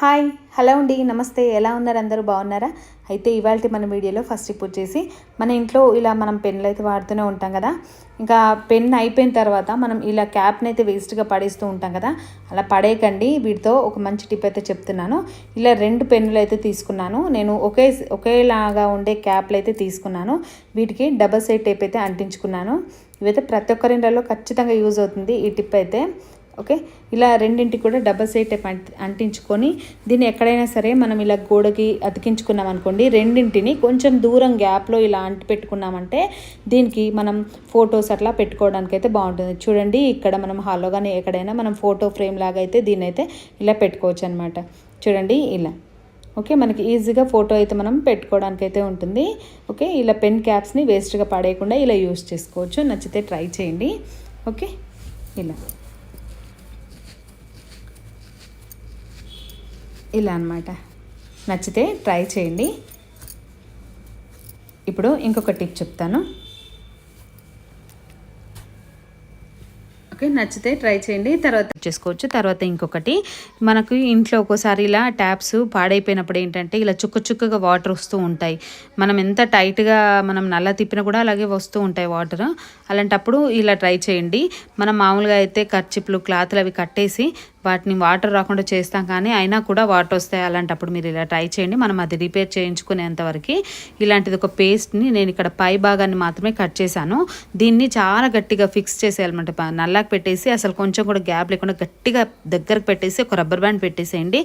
Hi hello అండి నమస్తే ఎలా ఉన్నారు అందరూ బాగున్నారా? అయితే ఇవాళ మన వీడియోలో ఫస్ట్ టిప్ వచ్చేసి మన ఇంట్లో ఇలా మనం పెన్నులు అయితే వాడుతూనే ఉంటాం కదా? ఇంకా పెన్ అయిపోయిన తర్వాత మనం ఇలా క్యాప్ని అయితే వేస్ట్గా పడేస్తూ ఉంటాం కదా? అలా పడేయకండి వీటితో ఒక మంచి టిప్ అయితే చెప్తున్నాను. ఇలా రెండు పెన్నులు అయితే తీసుకున్నాను. నేను ఒకే ఒకేలాగా ఉండే క్యాప్లు అయితే తీసుకున్నాను. వీటికి డబల్ సైడ్ టేప్ అయితే అంటించుకున్నాను. ఇవైతే ప్రతి ఒక్కరిండలో ఖచ్చితంగా యూజ్ అవుతుంది ఈ టిప్ అయితే. ఓకే? ఇలా రెండింటికి కూడా డబల్ సైడ్ టైప్ అంటించుకొని దీన్ని ఎక్కడైనా సరే మనం ఇలా గోడకి అతికించుకున్నాం అనుకోండి రెండింటిని కొంచెం దూరం గ్యాప్లో ఇలా అంటి పెట్టుకున్నామంటే దీనికి మనం ఫొటోస్ అట్లా పెట్టుకోవడానికి అయితే బాగుంటుంది. చూడండి ఇక్కడ మనం హాల్లో కానీ ఎక్కడైనా మనం ఫోటో ఫ్రేమ్ లాగా అయితే దీన్ని అయితే ఇలా పెట్టుకోవచ్చు అనమాట చూడండి ఇలా. ఓకే? మనకి ఈజీగా ఫోటో అయితే మనం పెట్టుకోవడానికి అయితే ఉంటుంది. ఓకే? ఇలా పెన్ క్యాప్స్ని వేస్ట్గా పడేయకుండా ఇలా యూస్ చేసుకోవచ్చు. నచ్చితే ట్రై చేయండి. ఓకే? ఇలా. ఇలా అనమాట నచ్చితే ట్రై చేయండి. ఇప్పుడు ఇంకొక టిప్ చెప్తాను. ఓకే నచ్చితే ట్రై చేయండి. తర్వాత చేసుకోవచ్చు. తర్వాత ఇంకొకటి మనకు ఇంట్లో ఒక్కోసారి ఇలా ట్యాప్స్ పాడైపోయినప్పుడు ఏంటంటే ఇలా చుక్క చుక్కగా వాటర్ వస్తూ ఉంటాయి. మనం ఎంత టైట్గా మనం నల్ల తిప్పినా కూడా అలాగే వస్తూ ఉంటాయి వాటర్. అలాంటప్పుడు ఇలా ట్రై చేయండి. మనం మామూలుగా అయితే ఖర్చిప్లు క్లాత్లు అవి కట్టేసి వాటిని వాటర్ రాకుండా చేస్తాం కానీ అయినా కూడా వాటర్ వస్తాయి. అలాంటప్పుడు మీరు ఇలా ట్రై చేయండి. మనం అది రిపేర్ చేయించుకునేంతవరకు ఇలాంటిది ఒక పేస్ట్ని నేను ఇక్కడ పై భాగాన్ని మాత్రమే కట్ చేశాను. దీన్ని చాలా గట్టిగా ఫిక్స్ చేసేయాలన్నమాట. నల్ల పెట్టేసి అసలు కొంచెం కూడా గ్యాప్ లేకుండా గట్టిగా దగ్గరకు పెట్టేసి ఒక రబ్బర్ బ్యాండ్ పెట్టేసేయండి.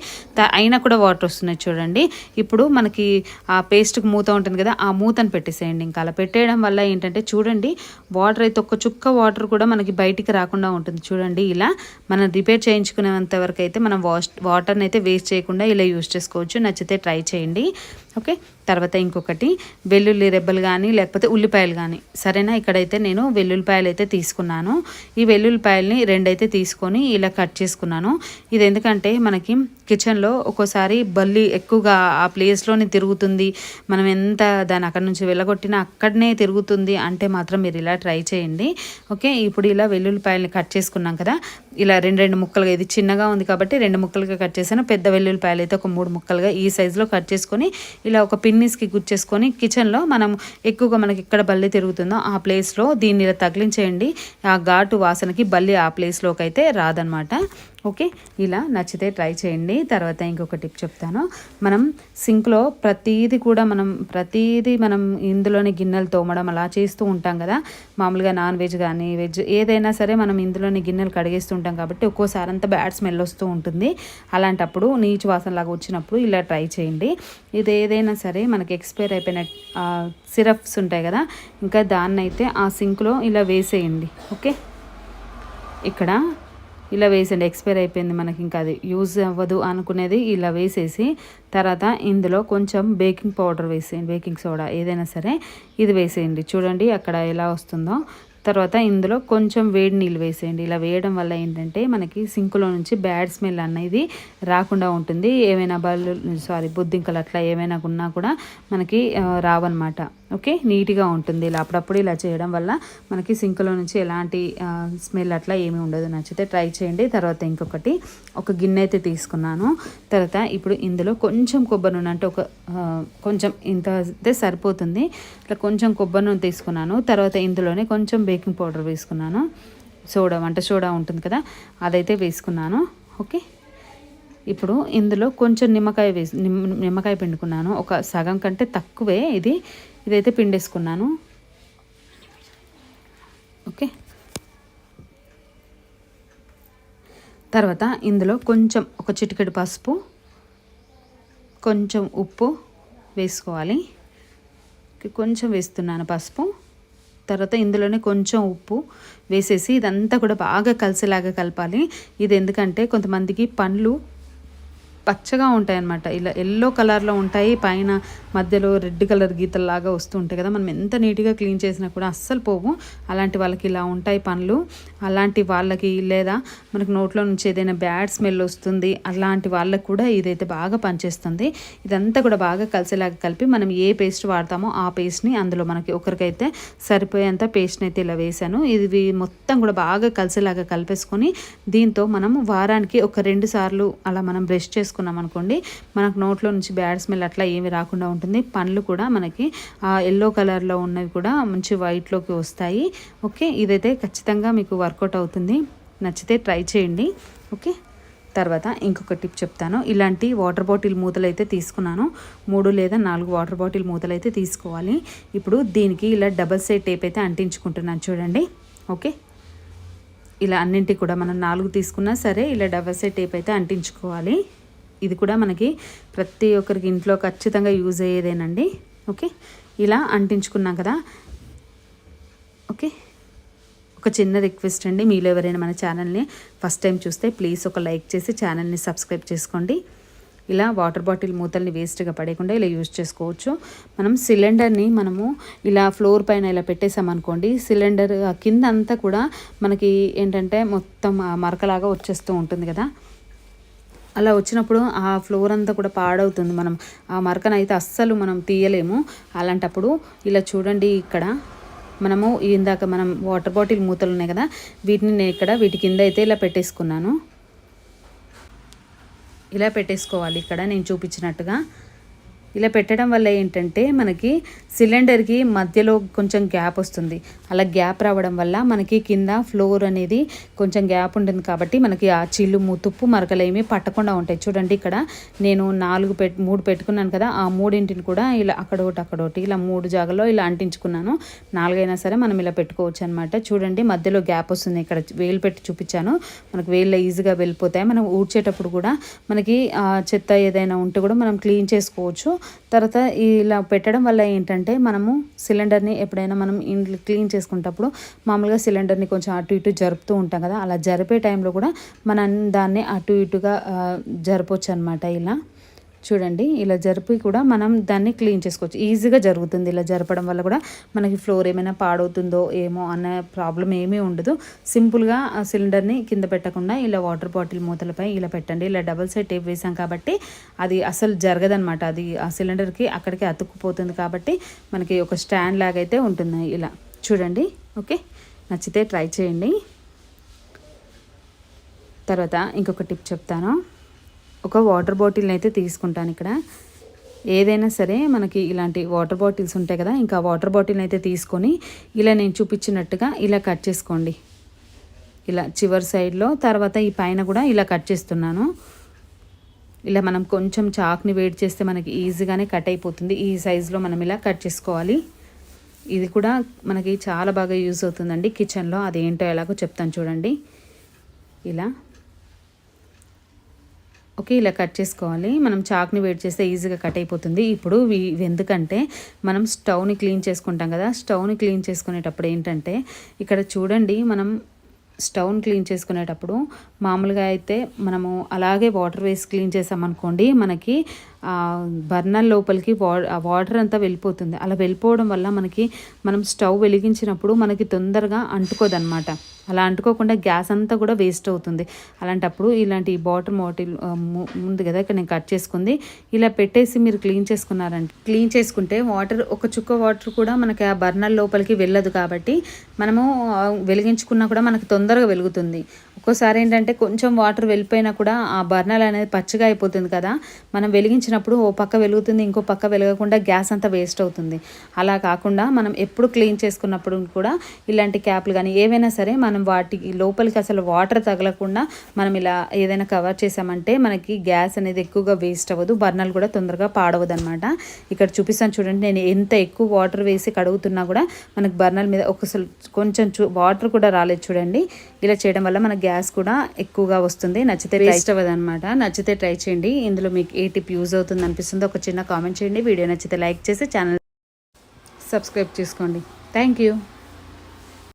అయినా కూడా వాటర్ వస్తున్నాయి చూడండి. ఇప్పుడు మనకి ఆ పేస్ట్కి మూత ఉంటుంది కదా ఆ మూతను పెట్టేసేయండి. ఇంకా అలా పెట్టేయడం వల్ల ఏంటంటే చూడండి వాటర్ అయితే ఒక చుక్క వాటర్ కూడా మనకి బయటికి రాకుండా ఉంటుంది చూడండి. ఇలా మనం రిపేర్ చేయించుకునేంత వరకు అయితే మనం వాష్ వాటర్ని అయితే వేస్ట్ చేయకుండా ఇలా యూజ్ చేసుకోవచ్చు. నచ్చితే ట్రై చేయండి. ఓకే? తర్వాత ఇంకొకటి వెల్లుల్లి రెబ్బలు కానీ లేకపోతే ఉల్లిపాయలు కానీ సరేనా? ఇక్కడైతే నేను వెల్లుల్లిపాయలు అయితే తీసుకున్నాను. ఈ వెల్లుల్లి వెల్లుల్లిపాయల్ని రెండైతే తీసుకొని ఇలా కట్ చేసుకున్నాను. ఇది ఎందుకంటే మనకి కిచెన్లో ఒక్కోసారి బల్లి ఎక్కువగా ఆ ప్లేస్లోనే తిరుగుతుంది. మనం ఎంత దాన్ని అక్కడ నుంచి వెళ్ళగొట్టినా అక్కడనే తిరుగుతుంది అంటే మాత్రం మీరు ఇలా ట్రై చేయండి. ఓకే ఇప్పుడు ఇలా వెల్లుల్లిపాయలని కట్ చేసుకున్నాం కదా. ఇలా రెండు రెండు ముక్కలుగా ఇది చిన్నగా ఉంది కాబట్టి రెండు ముక్కలుగా కట్ చేశాను. పెద్ద వెల్లుల్లిపాయలు అయితే ఒక మూడు ముక్కలుగా ఈ సైజులో కట్ చేసుకొని ఇలా ఒక పిన్నీస్కి గుచ్చేసుకొని కిచెన్లో మనం ఎక్కువగా మనకి ఎక్కడ బల్లి తిరుగుతుందో ఆ ప్లేస్లో దీన్ని ఇలా తగిలించేయండి. ఆ ఘాటు వాసనకి బల్లి ఆ ప్లేస్లోకి అయితే రాదనమాట ఓకే ఇలా నచ్చితే ట్రై చేయండి. తర్వాత ఇంకొక టిప్ చెప్తాను. మనం సింక్లో ప్రతీది కూడా మనం ప్రతీది మనం ఇందులోని గిన్నెలు తోమడం అలా చేస్తూ ఉంటాం కదా. మామూలుగా నాన్ వెజ్ కానీ వెజ్ ఏదైనా సరే మనం ఇందులోని గిన్నెలు కడిగేస్తూ ఉంటాం కాబట్టి ఒక్కోసారి అంతా బ్యాడ్ స్మెల్ వస్తూ ఉంటుంది. అలాంటప్పుడు నీచు వాసనలాగా వచ్చినప్పుడు ఇలా ట్రై చేయండి. ఇది ఏదైనా సరే మనకి ఎక్స్పైర్ అయిపోయిన సిరప్స్ ఉంటాయి కదా. ఇంకా దాన్నైతే ఆ సింక్లో ఇలా వేసేయండి. ఓకే ఇక్కడ ఇలా వేసండి ఎక్స్పైర్ అయిపోయింది మనకి. ఇంకా అది యూజ్ అవ్వదు అనుకునేది ఇలా వేసేసి తర్వాత ఇందులో కొంచెం బేకింగ్ పౌడర్ వేసేయండి. బేకింగ్ సోడా ఏదైనా సరే ఇది వేసేయండి. చూడండి అక్కడ ఎలా వస్తుందో. తర్వాత ఇందులో కొంచెం వేడి నీళ్ళు వేసేయండి. ఇలా వేయడం వల్ల ఏంటంటే మనకి సింకులో నుంచి బ్యాడ్ స్మెల్ అనేది రాకుండా ఉంటుంది. ఏమైనా బల్లు సారీ బుద్ధింకలు అట్లా ఏమైనా ఉన్నా కూడా మనకి రావన్నమాట. ఓకే? నీట్గా ఉంటుంది. ఇలా అప్పుడప్పుడు ఇలా చేయడం వల్ల మనకి సింక్లో నుంచి ఎలాంటి స్మెల్ అట్లా ఏమీ ఉండదు. నచ్చితే ట్రై చేయండి. తర్వాత ఇంకొకటి ఒక గిన్నె అయితే తీసుకున్నాను. తర్వాత ఇప్పుడు ఇందులో కొంచెం కొబ్బరి నూనె అంటే ఒక కొంచెం ఇంత అయితే సరిపోతుంది. ఇట్లా కొంచెం కొబ్బరి నూనె తీసుకున్నాను. తర్వాత ఇందులోనే కొంచెం బేకింగ్ పౌడర్ వేసుకున్నాను. సోడా వంట సోడా ఉంటుంది కదా? అదైతే వేసుకున్నాను. ఓకే? ఇప్పుడు ఇందులో కొంచెం నిమ్మకాయ వేసి నిమ్మకాయ పిండుకున్నాను. ఒక సగం కంటే తక్కువే ఇది. ఇదైతే పిండేసుకున్నాను. ఓకే. తర్వాత ఇందులో కొంచెం ఒక చిటికెడు పసుపు కొంచెం ఉప్పు వేసుకోవాలి. కొంచెం వేస్తున్నాను పసుపు. తర్వాత ఇందులోనే కొంచెం ఉప్పు వేసేసి ఇదంతా కూడా బాగా కలిసేలాగా కలపాలి. ఇది ఎందుకంటే కొంతమందికి పండ్లు పచ్చగా ఉంటాయి అన్నమాట ఇలా ఎల్లో కలర్లో ఉంటాయి. పైన మధ్యలో రెడ్ కలర్ గీతల్లాగా వస్తూ ఉంటాయి కదా. మనం ఎంత నీట్గా క్లీన్ చేసినా కూడా అస్సలు పోవు. అలాంటి వాళ్ళకి ఇలా ఉంటాయి పనులు. అలాంటి వాళ్ళకి లేదా మనకు నోట్లో నుంచి ఏదైనా బ్యాడ్ స్మెల్ వస్తుంది అలాంటి వాళ్ళకి కూడా ఇదైతే బాగా పనిచేస్తుంది. ఇదంతా కూడా బాగా కలిసేలాగా కలిపి మనం ఏ పేస్ట్ వాడతామో ఆ పేస్ట్ని అందులో మనకి ఒకరికైతే సరిపోయేంత పేస్ట్ని అయితే ఇలా వేసాను ఇది మొత్తం కూడా బాగా కలిసేలాగా కలిపేసుకొని దీంతో మనం వారానికి ఒక రెండు సార్లు అలా మనం బ్రష్ చేసుకున్నాం అనుకోండి మనకు నోట్లో నుంచి బ్యాడ్ స్మెల్ అట్లా ఏమి రాకుండా ఉంటుంది. పండ్లు కూడా మనకి ఎల్లో కలర్లో ఉన్నవి కూడా మంచి వైట్లోకి వస్తాయి. ఓకే? ఇదైతే ఖచ్చితంగా మీకు వర్కౌట్ అవుతుంది. నచ్చితే ట్రై చేయండి. ఓకే? తర్వాత ఇంకొక టిప్ చెప్తాను. ఇలాంటి వాటర్ బాటిల్ మూతలు అయితే తీసుకున్నాను. మూడు లేదా నాలుగు వాటర్ బాటిల్ మూతలు అయితే తీసుకోవాలి. ఇప్పుడు దీనికి ఇలా డబల్ సైడ్ టేప్ అయితే అంటించుకుంటున్నాను చూడండి. ఓకే? ఇలా అన్నింటికి కూడా మనం నాలుగు తీసుకున్నా సరే ఇలా డబల్ సైడ్ టేప్ అయితే అంటించుకోవాలి. ఇది కూడా మనకి ప్రతి ఒక్కరికి ఇంట్లో ఖచ్చితంగా యూజ్ అయ్యేదేనండి. ఓకే? ఇలా అంటించుకున్నాం కదా. ఓకే? ఒక చిన్న రిక్వెస్ట్ అండి. మీలో ఎవరైనా మన ఛానల్ని ఫస్ట్ టైం చూస్తే ప్లీజ్ ఒక లైక్ చేసి ఛానల్ని సబ్స్క్రైబ్ చేసుకోండి. ఇలా వాటర్ బాటిల్ మూతల్ని వేస్ట్గా పడేయకుండా ఇలా యూజ్ చేసుకోవచ్చు. మనం సిలిండర్ని మనము ఇలా ఫ్లోర్ పైన ఇలా పెట్టేసామనుకోండి సిలిండర్ కింద అంతా కూడా మనకి ఏంటంటే మొత్తం మరకలాగా వచ్చేస్తూ ఉంటుంది కదా. అలా వచ్చినప్పుడు ఆ ఫ్లోర్ అంతా కూడా పాడవుతుంది మనం. ఆ మరకనైతే అస్సలు మనం తీయలేము. అలాంటప్పుడు ఇలా చూడండి ఇక్కడ. మనము ఇందాక మనం వాటర్ బాటిల్ మూతలు ఉన్నాయి కదా వీటిని నేను ఇక్కడ వీటి కింద అయితే ఇలా పెట్టేసుకున్నాను. ఇలా పెట్టేసుకోవాలి ఇక్కడ నేను చూపించినట్టుగా. ఇలా పెట్టడం వల్ల ఏంటంటే మనకి సిలిండర్కి మధ్యలో కొంచెం గ్యాప్ వస్తుంది. అలా గ్యాప్ రావడం వల్ల మనకి కింద ఫ్లోర్ అనేది కొంచెం గ్యాప్ ఉంటుంది కాబట్టి మనకి ఆ చిల్లు తుప్పు మరకలేమి పట్టకుండా ఉంటాయి. చూడండి ఇక్కడ నేను నాలుగు పెట్ మూడు పెట్టుకున్నాను కదా ఆ మూడింటిని కూడా ఇలా అక్కడోటి అక్కడోటి ఇలా మూడు జాగాలో ఇలా అంటించుకున్నాను. నాలుగైనా సరే మనం ఇలా పెట్టుకోవచ్చు అనమాట చూడండి మధ్యలో గ్యాప్ వస్తుంది. ఇక్కడ వేలు పెట్టి చూపించాను. మనకు వేళ్ళ ఈజీగా వెళ్ళిపోతాయి. మనం ఊడ్చేటప్పుడు కూడా మనకి చెత్త ఏదైనా ఉంటే కూడా మనం క్లీన్ చేసుకోవచ్చు. తర్వాత ఇలా పెట్టడం వల్ల ఏంటంటే మనము సిలిండర్ని ఎప్పుడైనా మనం ఇంట్లో క్లీన్ చేసుకునేటప్పుడు మామూలుగా సిలిండర్ని కొంచెం అటు ఇటు జరుపుతూ ఉంటాం కదా అలా జరిపే టైంలో కూడా మనం దాన్ని అటు ఇటుగా జరపవచ్చు అనమాట ఇలా. చూడండి ఇలా జరిపి కూడా మనం దాన్ని క్లీన్ చేసుకోవచ్చు. ఈజీగా జరుగుతుంది ఇలా జరపడం వల్ల కూడా. మనకి ఫ్లోర్ ఏమైనా పాడవుతుందో ఏమో అనే ప్రాబ్లం ఏమీ ఉండదు. సింపుల్గా ఆ సిలిండర్ని కింద పెట్టకుండా ఇలా వాటర్ బాటిల్ మూతలపై ఇలా పెట్టండి. ఇలా డబల్ సైడ్ టేప్ వేసాం కాబట్టి అది అసలు జరగదనమాట అది ఆ సిలిండర్కి అక్కడికి అతుక్కుపోతుంది కాబట్టి మనకి ఒక స్టాండ్ లాగైతే ఉంటుంది ఇలా. చూడండి ఓకే? నచ్చితే ట్రై చేయండి. తర్వాత ఇంకొక టిప్ చెప్తాను. ఒక వాటర్ బాటిల్ని అయితే తీసుకుంటాను ఇక్కడ. ఏదైనా సరే మనకి ఇలాంటి వాటర్ బాటిల్స్ ఉంటాయి కదా ఇంకా వాటర్ బాటిల్ని అయితే తీసుకొని ఇలా నేను చూపించినట్టుగా ఇలా కట్ చేసుకోండి. ఇలా చివరి సైడ్లో తర్వాత ఈ పైన కూడా ఇలా కట్ చేస్తున్నాను. ఇలా మనం కొంచెం చాక్ని వేడి చేస్తే మనకి ఈజీగానే కట్ అయిపోతుంది. ఈ సైజులో మనం ఇలా కట్ చేసుకోవాలి. ఇది కూడా మనకి చాలా బాగా యూజ్ అవుతుందండి కిచెన్లో అదేంటో ఎలాగో చెప్తాను చూడండి. ఇలా. ఓకే ఇలా కట్ చేసుకోవాలి. మనం చాక్ని వేడి చేస్తే ఈజీగా కట్ అయిపోతుంది. ఇప్పుడు ఎందుకంటే మనం స్టవ్ని క్లీన్ చేసుకుంటాం కదా స్టవ్ని క్లీన్ చేసుకునేటప్పుడు ఏంటంటే ఇక్కడ చూడండి మనం స్టవ్ని క్లీన్ చేసుకునేటప్పుడు మామూలుగా అయితే మనము అలాగే వాటర్ వేసి క్లీన్ చేసామనుకోండి మనకి బర్నర్ లోపలికి వా వాటర్ అంతా వెళ్ళిపోతుంది. అలా వెళ్ళిపోవడం వల్ల మనకి మనం స్టవ్ వెలిగించినప్పుడు మనకి తొందరగా అంటుకోదన్నమాట. అలా అంటుకోకుండా గ్యాస్ అంతా కూడా వేస్ట్ అవుతుంది. అలాంటప్పుడు ఇలాంటి బాటిల్ మోటిల్ ముందు కదా ఇక్కడ నేను కట్ చేసుకుంది. ఇలా పెట్టేసి మీరు క్లీన్ చేసుకున్నారంటే క్లీన్ చేసుకుంటే వాటర్ ఒక చుక్క వాటర్ కూడా మనకి ఆ బర్నర్ లోపలికి వెళ్ళదు కాబట్టి మనము వెలిగించుకున్నా కూడా మనకి తొందరగా వెలుగుతుంది. ఒక్కోసారి ఏంటంటే కొంచెం వాటర్ వెళ్ళిపోయినా కూడా ఆ బర్నల్ అనేది పచ్చిగా అయిపోతుంది కదా. మనం వెలిగించినప్పుడు ఓ పక్క వెలుగుతుంది ఇంకో పక్క వెలగకుండా గ్యాస్ అంతా వేస్ట్ అవుతుంది. అలా కాకుండా మనం ఎప్పుడు క్లీన్ చేసుకున్నప్పుడు కూడా ఇలాంటి క్యాప్లు కానీ ఏవైనా సరే మనం వాటికి లోపలికి అసలు వాటర్ తగలకుండా మనం ఇలా ఏదైనా కవర్ చేసామంటే మనకి గ్యాస్ అనేది ఎక్కువగా వేస్ట్ అవ్వదు బర్నల్ కూడా తొందరగా పాడవదు అనమాట ఇక్కడ చూపిస్తాను చూడండి నేను ఎంత ఎక్కువ వాటర్ వేసి కడుగుతున్నా కూడా మనకి బర్నల్ మీద ఒకసారి కొంచెం వాటర్ కూడా రాలేదు చూడండి. ఇలా చేయడం వల్ల మన గ్యాస్ కూడా ఎక్కువగా వస్తుంది. నచ్చితే వేస్ట్ అవ్వదు అనమాట నచ్చితే ట్రై చేయండి. ఇందులో మీకు ఏ టిప్ యూజ్ అవుతుంది అనిపిస్తుందో ఒక చిన్న కామెంట్ చేయండి. వీడియో నచ్చితే లైక్ చేసి ఛానల్ సబ్స్క్రైబ్ చేసుకోండి. Thank you